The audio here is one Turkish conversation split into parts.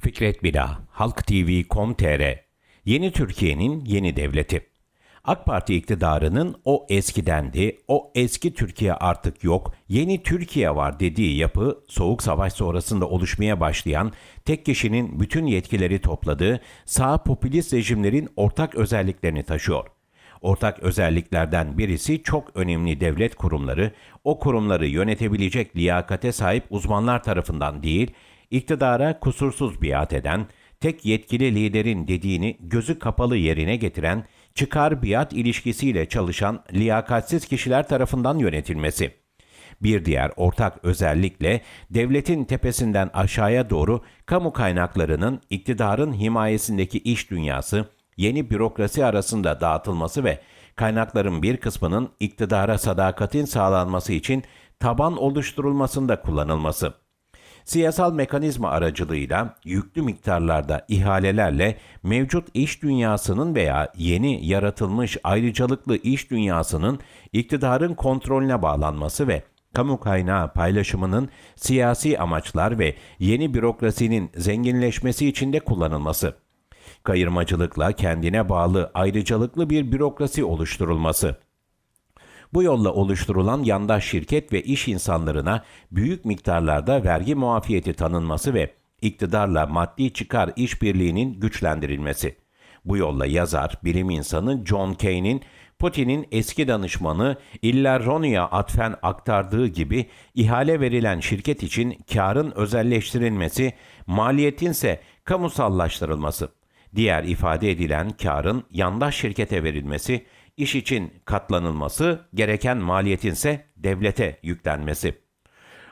Fikret Bila, Halk TV.com.tr Yeni Türkiye'nin yeni devleti. AK Parti iktidarının o eskidendi, o eski Türkiye artık yok, yeni Türkiye var dediği yapı, Soğuk Savaş sonrasında oluşmaya başlayan, tek kişinin bütün yetkileri topladığı sağ popülist rejimlerin ortak özelliklerini taşıyor. Ortak özelliklerden birisi çok önemli devlet kurumları, o kurumları yönetebilecek liyakate sahip uzmanlar tarafından değil, iktidara kusursuz biat eden, tek yetkili liderin dediğini gözü kapalı yerine getiren, çıkar biat ilişkisiyle çalışan liyakatsiz kişiler tarafından yönetilmesi. Bir diğer ortak özellikle devletin tepesinden aşağıya doğru kamu kaynaklarının iktidarın himayesindeki iş dünyası, yeni bürokrasi arasında dağıtılması ve kaynakların bir kısmının iktidara sadakatin sağlanması için taban oluşturulmasında kullanılması. Siyasal mekanizma aracılığıyla yüklü miktarlarda ihalelerle mevcut iş dünyasının veya yeni yaratılmış ayrıcalıklı iş dünyasının iktidarın kontrolüne bağlanması ve kamu kaynağı paylaşımının siyasi amaçlar ve yeni bürokrasinin zenginleşmesi için de kullanılması. Kayırmacılıkla kendine bağlı ayrıcalıklı bir bürokrasi oluşturulması. Bu yolla oluşturulan yandaş şirket ve iş insanlarına büyük miktarlarda vergi muafiyeti tanınması ve iktidarla maddi çıkar işbirliğinin güçlendirilmesi. Bu yolla yazar, bilim insanı John Kayne'in Putin'in eski danışmanı Illaroni'ye atfen aktardığı gibi ihale verilen şirket için karın özelleştirilmesi, maliyetinse kamusallaştırılması. Diğer ifade edilen karın yandaş şirkete verilmesi, iş için katlanılması, gereken maliyetinse devlete yüklenmesi.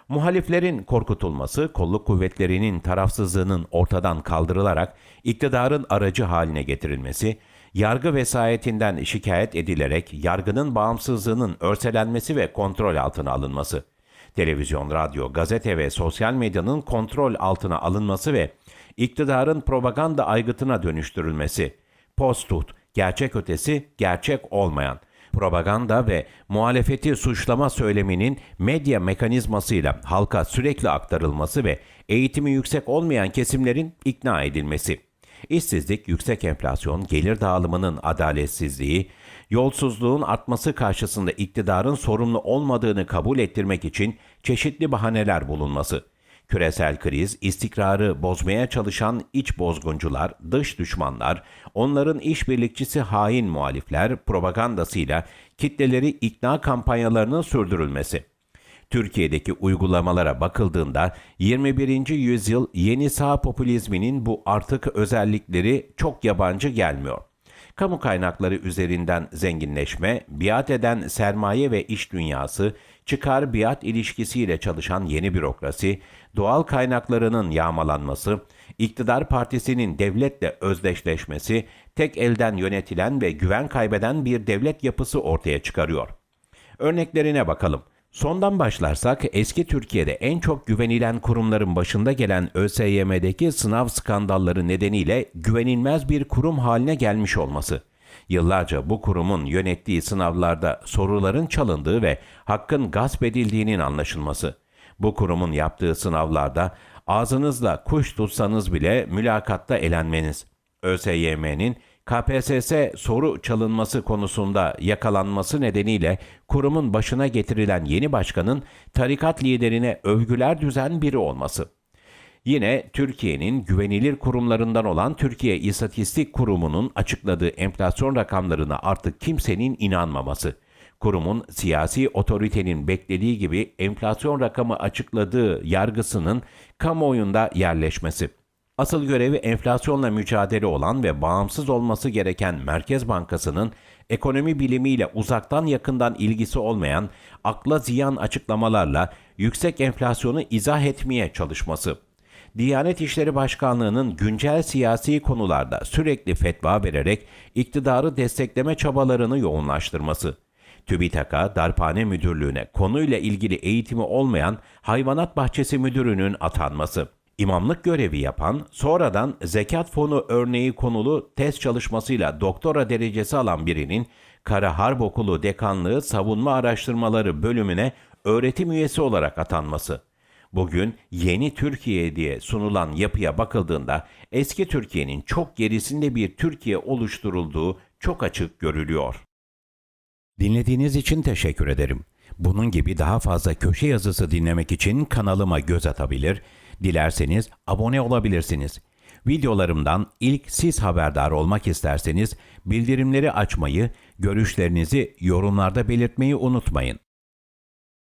Muhaliflerin korkutulması, kolluk kuvvetlerinin tarafsızlığının ortadan kaldırılarak iktidarın aracı haline getirilmesi, yargı vesayetinden şikayet edilerek yargının bağımsızlığının örselenmesi ve kontrol altına alınması, televizyon, radyo, gazete ve sosyal medyanın kontrol altına alınması ve iktidarın propaganda aygıtına dönüştürülmesi, post-tut, gerçek ötesi, gerçek olmayan, propaganda ve muhalefeti suçlama söyleminin medya mekanizmasıyla halka sürekli aktarılması ve eğitimi yüksek olmayan kesimlerin ikna edilmesi. İşsizlik, yüksek enflasyon, gelir dağılımının adaletsizliği, yolsuzluğun artması karşısında iktidarın sorumlu olmadığını kabul ettirmek için çeşitli bahaneler bulunması. Küresel kriz, istikrarı bozmaya çalışan iç bozguncular, dış düşmanlar, onların işbirlikçisi hain muhalifler propagandasıyla kitleleri ikna kampanyalarının sürdürülmesi. Türkiye'deki uygulamalara bakıldığında 21. yüzyıl yeni sağ popülizminin bu artık özellikleri çok yabancı gelmiyor. Kamu kaynakları üzerinden zenginleşme, biat eden sermaye ve iş dünyası, çıkar biat ilişkisiyle çalışan yeni bürokrasi, doğal kaynaklarının yağmalanması, iktidar partisinin devletle özdeşleşmesi, tek elden yönetilen ve güven kaybeden bir devlet yapısı ortaya çıkarıyor. Örneklerine bakalım. Sondan başlarsak eski Türkiye'de en çok güvenilen kurumların başında gelen ÖSYM'deki sınav skandalları nedeniyle güvenilmez bir kurum haline gelmiş olması. Yıllarca bu kurumun yönettiği sınavlarda soruların çalındığı ve hakkın gasp edildiğinin anlaşılması. Bu kurumun yaptığı sınavlarda ağzınızla kuş tutsanız bile mülakatta elenmeniz. ÖSYM'nin KPSS soru çalınması konusunda yakalanması nedeniyle kurumun başına getirilen yeni başkanın tarikat liderine övgüler düzen biri olması. Yine Türkiye'nin güvenilir kurumlarından olan Türkiye İstatistik Kurumu'nun açıkladığı enflasyon rakamlarına artık kimsenin inanmaması. Kurumun siyasi otoritenin beklediği gibi enflasyon rakamı açıkladığı yargısının kamuoyunda yerleşmesi. Asıl görevi enflasyonla mücadele olan ve bağımsız olması gereken Merkez Bankası'nın ekonomi bilimiyle uzaktan yakından ilgisi olmayan akla ziyan açıklamalarla yüksek enflasyonu izah etmeye çalışması. Diyanet İşleri Başkanlığı'nın güncel siyasi konularda sürekli fetva vererek iktidarı destekleme çabalarını yoğunlaştırması. TÜBİTAK'a, Darphane Müdürlüğü'ne konuyla ilgili eğitimi olmayan Hayvanat Bahçesi Müdürü'nün atanması. İmamlık görevi yapan, sonradan zekat fonu örneği konulu test çalışmasıyla doktora derecesi alan birinin Kara Harp Okulu Dekanlığı Savunma Araştırmaları bölümüne öğretim üyesi olarak atanması. Bugün yeni Türkiye diye sunulan yapıya bakıldığında eski Türkiye'nin çok gerisinde bir Türkiye oluşturulduğu çok açık görülüyor. Dinlediğiniz için teşekkür ederim. Bunun gibi daha fazla köşe yazısı dinlemek için kanalıma göz atabilir, dilerseniz abone olabilirsiniz. Videolarımdan ilk siz haberdar olmak isterseniz bildirimleri açmayı, görüşlerinizi yorumlarda belirtmeyi unutmayın.